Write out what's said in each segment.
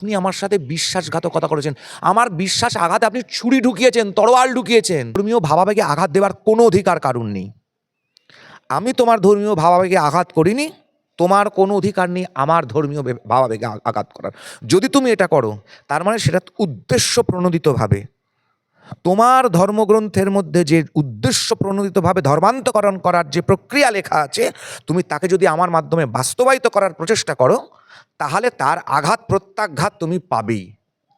আপনি আমার সাথে বিশ্বাসঘাতকতা করেছেন। আমার বিশ্বাস আঘাতে আপনি ছুরি ঢুকিয়েছেন, তরোয়াল ঢুকিয়েছেন। ধর্মীয় ভাবাবেগে আঘাত দেওয়ার কোনো অধিকার কারণ নেই। আমি তোমার ধর্মীয় ভাবাবেগে আঘাত করিনি, তোমার কোনো অধিকার নেই আমার ধর্মীয় ভাবাবেগে আঘাত করার। যদি তুমি এটা করো, তার মানে সেটা উদ্দেশ্য প্রণোদিতভাবে। তোমার ধর্মগ্রন্থের মধ্যে যে উদ্দেশ্য প্রণোদিতভাবে ধর্মান্তকরণ করার যে প্রক্রিয়া লেখা আছে তুমি তাকে যদি আমার মাধ্যমে বাস্তবায়িত করার প্রচেষ্টা করো তাহলে তার আঘাত প্রত্যাঘাত তুমি পাবেই।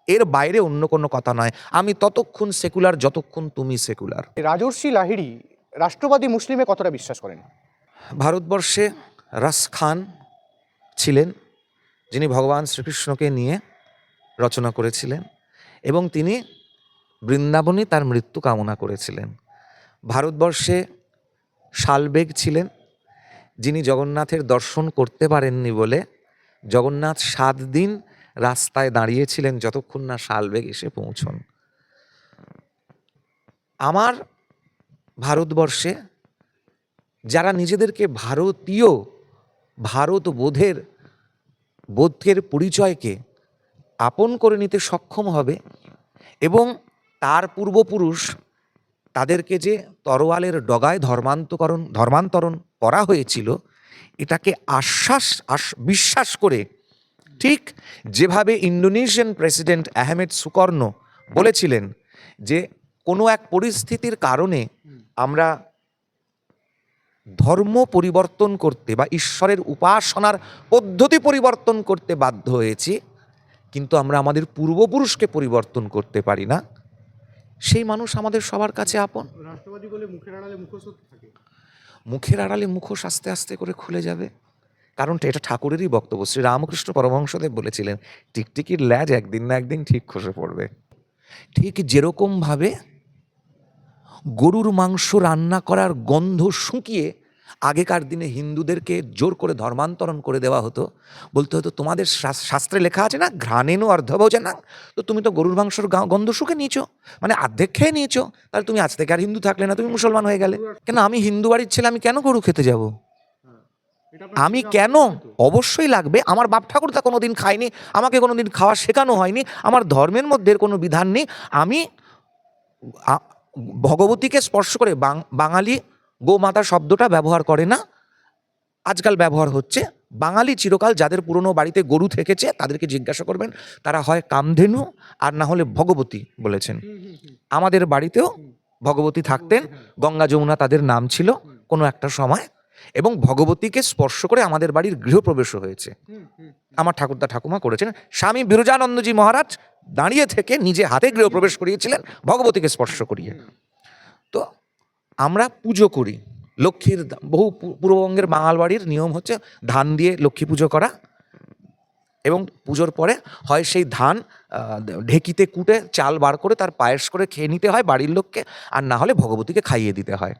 এর বাইরে অন্য কোনো কথা নয়। আমি ততক্ষণ সেকুলার যতক্ষণ তুমি সেকুলার। রাজর্ষি লাহিড়ী রাষ্ট্রবাদী মুসলিমে কতটা বিশ্বাস করেন? ভারতবর্ষে রাস খান ছিলেন যিনি ভগবান শ্রীকৃষ্ণকে নিয়ে রচনা করেছিলেন এবং তিনি বৃন্দাবনে তার মৃত্যু কামনা করেছিলেন। ভারতবর্ষে শালবেগ ছিলেন, যিনি জগন্নাথের দর্শন করতে পারেননি বলে জগন্নাথ সাত দিন রাস্তায় দাঁড়িয়েছিলেন যতক্ষণ না শালবেগ এসে পৌঁছন। আমার ভারতবর্ষে যারা নিজেদেরকে ভারতীয় ভারত বোধের বোধের পরিচয়কে আপন করে নিতে সক্ষম হবে এবং তার পূর্বপুরুষ তাদেরকে যে তরোয়ালের ডগায় ধর্মান্তকরণ, ধর্মান্তরণ করা হয়েছিল, এটাকে আশ্বাস বিশ্বাস করে ঠিক যেভাবে ইন্দোনেশিয়ান প্রেসিডেন্ট আহমেদ সুকর্ণ বলেছিলেন যে কোনো এক পরিস্থিতির কারণে আমরা ধর্ম পরিবর্তন করতে বা ঈশ্বরের উপাসনার পদ্ধতি পরিবর্তন করতে বাধ্য হয়েছি, কিন্তু আমরা আমাদের পূর্বপুরুষকে পরিবর্তন করতে পারি না। সেই মানুষ আমাদের সবার কাছে আপন। রাষ্ট্রবাদী বলে মুখের আড়ালে মুখোশ থাকে। মুখের আড়ালে মুখোশ আস্তে আস্তে করে খুলে যাবে। কারণ এটা ঠাকুরেরই বক্তব্য। শ্রী রামকৃষ্ণ পরমহংসদেব বলেছিলেন টিকটিকির ল্যাজ একদিন না একদিন ঠিক খসে পড়বে। ঠিক যেরকমভাবে গরুর মাংস রান্না করার গন্ধ শুকিয়ে আগেকার দিনে হিন্দুদেরকে জোর করে ধর্মান্তরণ করে দেওয়া হতো। বলতে হতো, তোমাদের শাস্ত্রে লেখা আছে না, ঘ্রাণেনু অর্ধভোজে না তো তুমি তো গরুর মাংসর গন্ধ শুকে নিয়েছো। মানে অর্ধেক খেয়ে নিয়েছো। তাহলে তুমি আজ থেকে আর হিন্দু থাকলে না, তুমি মুসলমান হয়ে গেলে। কেন আমি হিন্দু বাড়ির ছেলে, আমি কেন গরু খেতে যাব? আমি কেন? অবশ্যই লাগবে। আমার বাপ ঠাকুর তা কোনোদিন খায়নি, আমাকে কোনোদিন খাওয়া শেখানো হয়নি, আমার ধর্মের মধ্যে কোনো বিধান নেই। আমি ভগবতীকে স্পর্শ করে বাঙালি গোমাতা শব্দটা ব্যবহার করে না। আজকাল ব্যবহার হচ্ছে। বাঙালি চিরকাল যাদের পুরনো বাড়িতে গরু থেকেছে, তাদেরকে জিজ্ঞাসা করবেন, তারা হয় কামধেনু আর না হলে ভগবতী বলেছেন। আমাদের বাড়িতেও ভগবতী থাকতেন, গঙ্গা যমুনা তাদের নাম ছিল কোনো একটা সময় এবং ভগবতীকে স্পর্শ করে আমাদের বাড়ির গৃহপ্রবেশও হয়েছে। আমার ঠাকুরদা ঠাকুমা করেছেন, স্বামী বিরজানন্দজি মহারাজ দাঁড়িয়ে থেকে নিজে হাতে গৃহপ্রবেশ করিয়েছিলেন, ভগবতীকে স্পর্শ করিয়ে। আমরা পুজো করি। লক্ষ্মীর বহু পূর্ববঙ্গের বাঙালবাড়ির নিয়ম হচ্ছে ধান দিয়ে লক্ষ্মী পুজো করা এবং পুজোর পরে হয় সেই ধান ঢেকিতে কুটে চাল বার করে তার পায়েস করে খেয়ে নিতে হয় বাড়ির লোককে, আর না হলে ভগবতীকে খাইয়ে দিতে হয়।